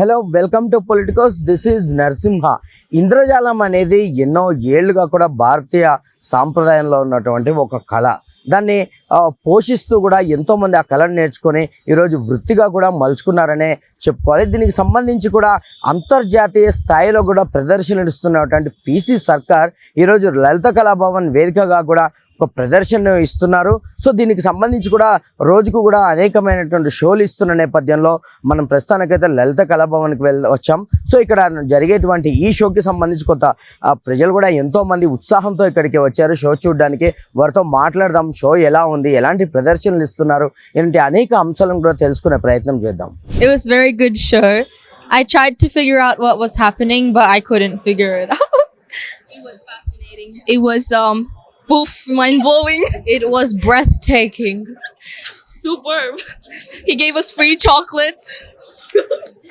Hello welcome to Politicos. This is Narasimha. ఇంద్రజాలం అనేది ఎన్నో ఏళ్ళుగా కూడా భారతీయ సాంప్రదాయంలో ఉన్నటువంటి ఒక కళ. దాన్ని పోషిస్తూ కూడా ఎంతోమంది ఆ కళను నేర్చుకొని ఈరోజు వృత్తిగా కూడా మలుచుకున్నారనే చెప్పుకోవాలి. దీనికి సంబంధించి కూడా అంతర్జాతీయ స్థాయిలో కూడా ప్రదర్శనలు ఇస్తున్నటువంటి పీసీ సర్కార్ ఈరోజు లలిత కళాభవన్ వేదికగా కూడా ఒక ప్రదర్శన ఇస్తున్నారు. సో దీనికి సంబంధించి కూడా రోజుకు కూడా అనేకమైనటువంటి షోలు ఇస్తున్న నేపథ్యంలో మనం ప్రస్తుతానికైతే లలిత కళాభవన్కి వెళ్ వచ్చాం. సో ఇక్కడ జరిగేటువంటి ఈ షోకి సంబంధించి కొంత ప్రజలు కూడా ఎంతోమంది ఉత్సాహంతో ఇక్కడికి వచ్చారు. షో చూడడానికి వారితో మాట్లాడదాం. షో ఎలా ఉంది ఎలాంటి ప్రదర్శనలు ఇస్తున్నారు ఇలాంటి అనేక అంశాలను కూడా తెలుసుకునే ప్రయత్నం చేద్దాం It was very good show. I tried to figure out what was happening, but I couldn't figure it out. it was fascinating. It was um poof, mind blowing. It was breathtaking. Superb. He gave us free chocolates.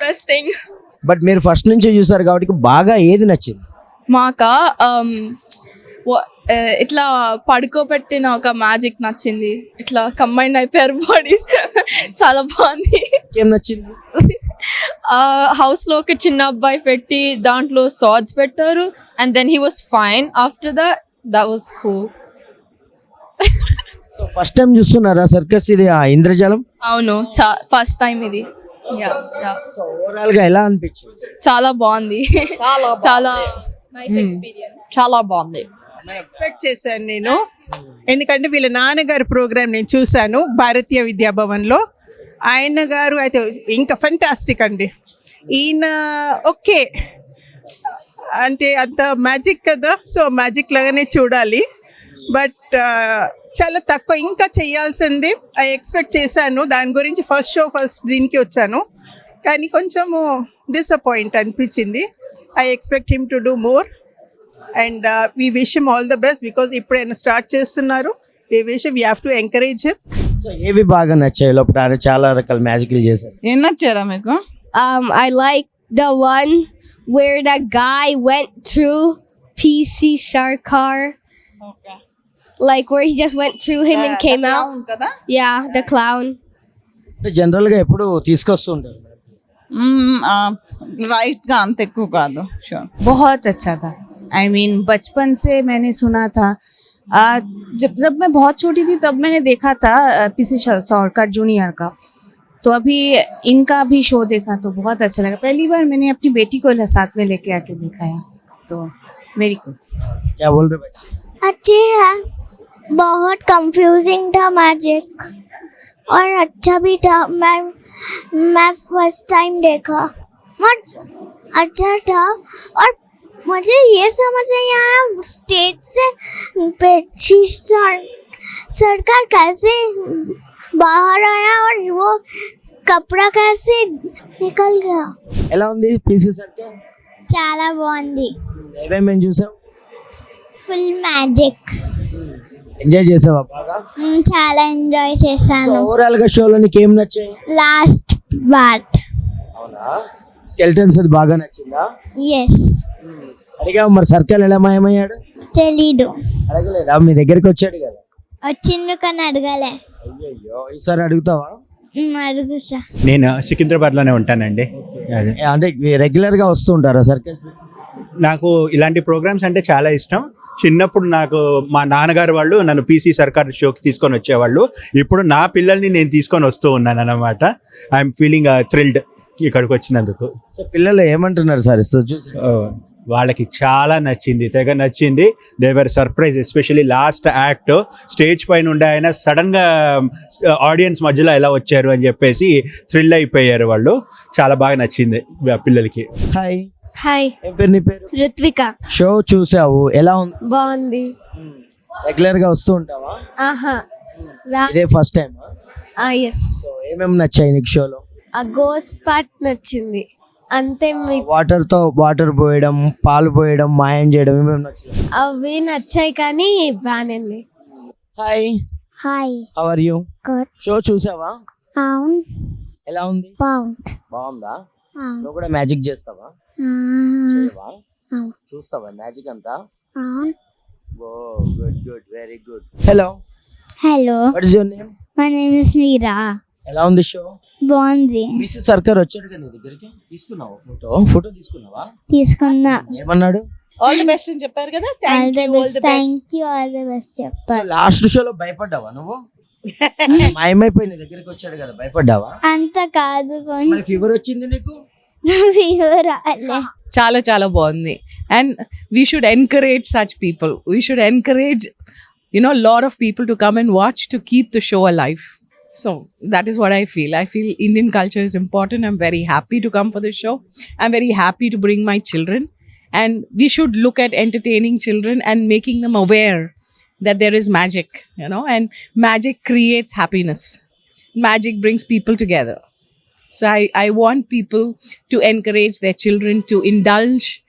Best thing. But మీరు first నుంచి చూసారు కాబట్టి బాగా ఏది నచ్చింది మాకా um uh, ఇట్లా పడుకోబెట్టిన ఒక మ్యాజిక్ నచ్చింది. ఇట్లా కంబైన్ అయిపోయారు బాడీస్ చాలా బాగుంది. ఏం నచ్చింది? హౌస్లో ఒక చిన్న అబ్బాయి పెట్టి దాంట్లో సాడ్స్ పెట్టారు. And then he was fine after that that was cool so first time చూస్తున్నారా సర్కస్ ఇది ఆ ఇంద్రజాలం? అవును. ఫస్ట్ టైం ఇది. ఓవరాల్గా ఎలా అనిపించింది? చాలా బాగుంది. చాలా చాలా నైస్ ఎక్స్పీరియన్స్ చాలా బాగుంది. ఎక్స్పెక్ట్ చేశాను నేను. ఎందుకంటే వీళ్ళ నాన్నగారి ప్రోగ్రామ్ నేను చూశాను భారతీయ విద్యాభవన్లో. ఆయన గారు అయితే ఇంకా ఫెంటాస్టిక్ అండి. ఈయన ఓకే. అంటే అంత మ్యాజిక్ కదా సో మ్యాజిక్ లాగానే చూడాలి. బట్ చాలా తక్కువ ఇంకా చేయాల్సింది ఐ ఎక్స్పెక్ట్ చేశాను. దాని గురించి ఫస్ట్ షో ఫస్ట్ దీనికి వచ్చాను. కానీ కొంచెము డిసప్పాయింట్ అనిపించింది. I expect him to do more And we wish him all the best because ఇప్పుడు ఆయన స్టార్ట్ చేస్తున్నారు we wish we have to encourage him so ఏవి బాగా నచ్చాయి లోపల ఆయన చాలా రకాల మ్యాజిక్లు చేశారు ఏం నచ్చారా మీకు Um, I like the one where the guy went through PC Sarkar, like where he just went through him and came out. కదా Yeah, the clown. అంటే జనరల్ గా ఎప్పుడు తీసుకొస్తూ ఉంటారు రైట్ గా అంత ఎక్కువ కాదు షూర్ बहुत अच्छा था आई I मीन mean, बचपन से मैंने सुना था। आ, जब जब मैं बहुत छोटी थी तब मैंने देखा था पीसी सौरकर जूनियर का। तो अभी इनका भी शो देखा तो बहुत अच्छा लगा। पहली बार मैंने अपनी बेटी को साथ में लेके आके दिखाया तो वेरी गुड क्या बोल रहे बच्चे? अच्छी है। बहुत कंफ्यूजिंग था मैजिक और अच्छा भी था। मैं मैं फ़र्स्ट टाइम देखा। बट अच्छा था। और मुझे ये समझ नहीं आया स्टेट से पेशी सर, सरकार कैसे बाहर आया और वो कपड़ा कैसे निकल गया ఎలా ఉంది పీసీ సర్కిల్ చాలా బాగుంది ఏమేమి చూసావు ఫుల్ మ్యాజిక్ ఎంజాయ్ చేసావా బాగా చాలా ఎంజాయ్ చేశాను ఓవరాల్ గా షోలో నీకు ఏం నచ్చాయి లాస్ట్ పార్ట్ అవునా స్కెల్టన్స్ అది బాగా నచ్చిందా ఎస్ అడిగావు మరి సర్కిల్ ఎలా మాయమయ్యాడు? తెలీదు. అడగలేదా? మీ దగ్గరికి వచ్చాడు కదా. వచ్చిండ్రు కానీ అడగలే. అయ్యయ్యో ఈసారి అడుగుతావా? మ్, అడుగుతా నేను సికింద్రాబాద్లోనే ఉంటానండి. అదే. అంటే రెగ్యులర్గా వస్తూ ఉంటారా సర్కస్ నాకు ఇలాంటి ప్రోగ్రామ్స్ అంటే చాలా ఇష్టం. చిన్నప్పుడు నాకు మా నాన్నగారు వాళ్ళు నన్ను పీసీ సర్కార్ షోకి తీసుకొని వచ్చేవాళ్ళు. ఇప్పుడు నా పిల్లల్ని నేను తీసుకొని వస్తూ ఉన్నాను అనమాట ఐఎమ్ ఫీలింగ్ థ్రిల్డ్ ఇక్కడికి వచ్చినందుకు. సో పిల్లలు ఏమంటున్నారు సార్? చూసి. వాళ్ళకి చాలా నచ్చింది తెగ నచ్చింది. దేవర్ surprise especially last act stage పైన ఉండే ఆయన సడన్గా ఆడియన్స్ మధ్యలో ఎలా వచ్చారు అని చెప్పేసి థ్రిల్ అయిపోయారు వాళ్ళు. చాలా బాగా నచ్చింది పిల్లలకి. హాయ్ హాయ్ ఏం పేరు నీ పేరు? రుత్విక షో చూసావు. ఎలా ఉంది? బాగుంది. రెగ్యులర్గా వస్తూ ఉంటావా? ఆహా. ఇదే ఫస్ట్ టైం ఎస్ ఏమేమి నచ్చాయి నీకు షోలో ఆ గోస్ట్ పార్ట్ నచ్చింది. అంతే వాటర్తో వాటర్ పోయడం పాలు పోయడం మాయం చేయడం ఏమేమి నచ్చాయి అవి నచ్చాయి కానీ బాగానే hi hi how are you good show చూసావా? అవును. ఎలా ఉంది? బాగుంది. బాగుందా? నువ్వు కూడా మ్యాజిక్ చేస్తావా? చేయవా. చూస్తావా మ్యాజిక్ అంతా? అవును. ఓ good good very good hello hello what is your name my name is Meera ఎలా ఉంది షో బాగుంది. పిసి సర్కార్ వచ్చాడు కదా నీ దగ్గరికి? తీసుకున్నావా ఫోటో ఫోటో తీసుకున్నావా? తీసుకున్నా. ఏమన్నాడు? ఆల్ ది బెస్ట్ అని చెప్పారు కదా. All the best thank you all the best చెప్పారు. లాస్ట్ షోలో భయపడ్డావా నువ్వు? మాయమైపోయి నీ దగ్గరికి వచ్చాడు కదా భయపడ్డావా? అంత కాదు మరి కొంచెం ఫీవర్ వచ్చింది నీకు? ఫీవర్ రాలే. చాలా చాలా బాగుంది. And we should encourage such people we should encourage you know, a lot of people to come and watch to keep the show alive. So that is what I feel. I feel Indian culture is important. I'm very happy to come for this show. I'm very happy to bring my children. And we should look at entertaining children and making them aware that there is magic, you know, and magic creates happiness. Magic brings people together. So I, I want people to encourage their children to indulge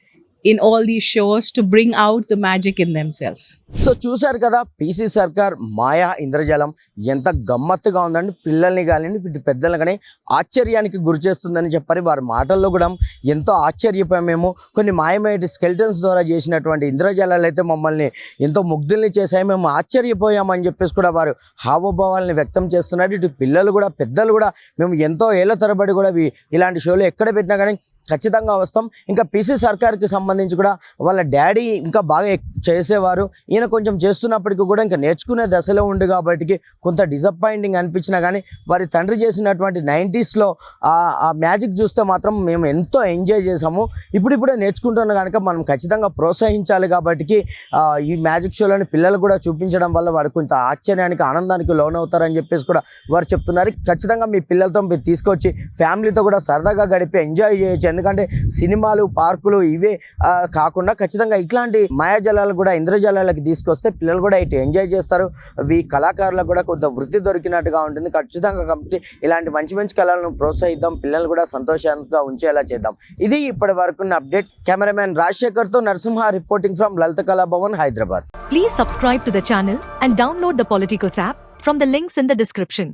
in all these shows to bring out the magic in themselves. So చూశారు కదా PC సర్కార్ మాయా ఇంద్రజాలం ఎంత గమ్మత్తుగా ఉందండి. పిల్లల్ని కానీ ఇటు పెద్దల్ని కానీ ఆశ్చర్యానికి గురి చేస్తుందని చెప్పారు. వారి మాటల్లో కూడా ఎంతో ఆశ్చర్యపోయాం మేము కొన్ని మాయమయ్యే స్కెల్టన్స్ ద్వారా చేసినటువంటి ఇంద్రజాలాలు అయితే మమ్మల్ని ఎంతో ముగ్ధుల్ని చేశాయి. మేము ఆశ్చర్యపోయామని చెప్పేసి కూడా వారు హావభావాలని వ్యక్తం చేస్తున్నారు. ఇటు పిల్లలు కూడా పెద్దలు కూడా మేము ఎంతో ఏళ్ళ తరబడి కూడా ఇలాంటి షోలు ఎక్కడ పెట్టినా కానీ ఖచ్చితంగా వస్తాం. ఇంకా పీసీ సర్కార్కి సంబంధించి సంబంధించి కూడా వాళ్ళ డాడీ ఇంకా బాగా చేసేవారు. ఈయన కొంచెం చేస్తున్నప్పటికీ కూడా ఇంకా నేర్చుకునే దశలో ఉండు కాబట్టి కొంత డిసప్పాయింటింగ్ అనిపించినా కానీ వారి తండ్రి చేసినటువంటి నైంటీస్లో ఆ మ్యాజిక్ చూస్తే మాత్రం మేము ఎంతో ఎంజాయ్ చేసాము ఇప్పుడిప్పుడే నేర్చుకుంటున్న కనుక మనం ఖచ్చితంగా ప్రోత్సహించాలి కాబట్టి ఈ మ్యాజిక్ షోలోని పిల్లలు కూడా చూపించడం వల్ల వారు కొంత ఆశ్చర్యానికి ఆనందానికి లోనవుతారని చెప్పేసి కూడా వారు చెప్తున్నారు. ఖచ్చితంగా మీ పిల్లలతో మీరు తీసుకొచ్చి ఫ్యామిలీతో కూడా సరదాగా గడిపి ఎంజాయ్ చేయొచ్చు. ఎందుకంటే సినిమాలు పార్కులు ఇవే కాకుండా ఖచ్చితంగా ఇట్లాంటి మాయాజలాలు కూడా ఇంద్రజలాలకి తీసుకొస్తే పిల్లలు కూడా ఇటు ఎంజాయ్ చేస్తారు. ఈ కళాకారులకు కూడా కొంత వృత్తి దొరికినట్టుగా ఉంటుంది. ఖచ్చితంగా కాబట్టి ఇలాంటి మంచి మంచి కళలను ప్రోత్సహిద్దాం. పిల్లలు కూడా సంతోషంగా ఉంచేలా చేద్దాం. ఇది ఇప్పటి వరకు update. Cameraman రాజశేఖర్తో Narasimha reporting from Lalitha Kala Bhavan Hyderabad. Please subscribe to the channel and download the Politicos app from the links in the description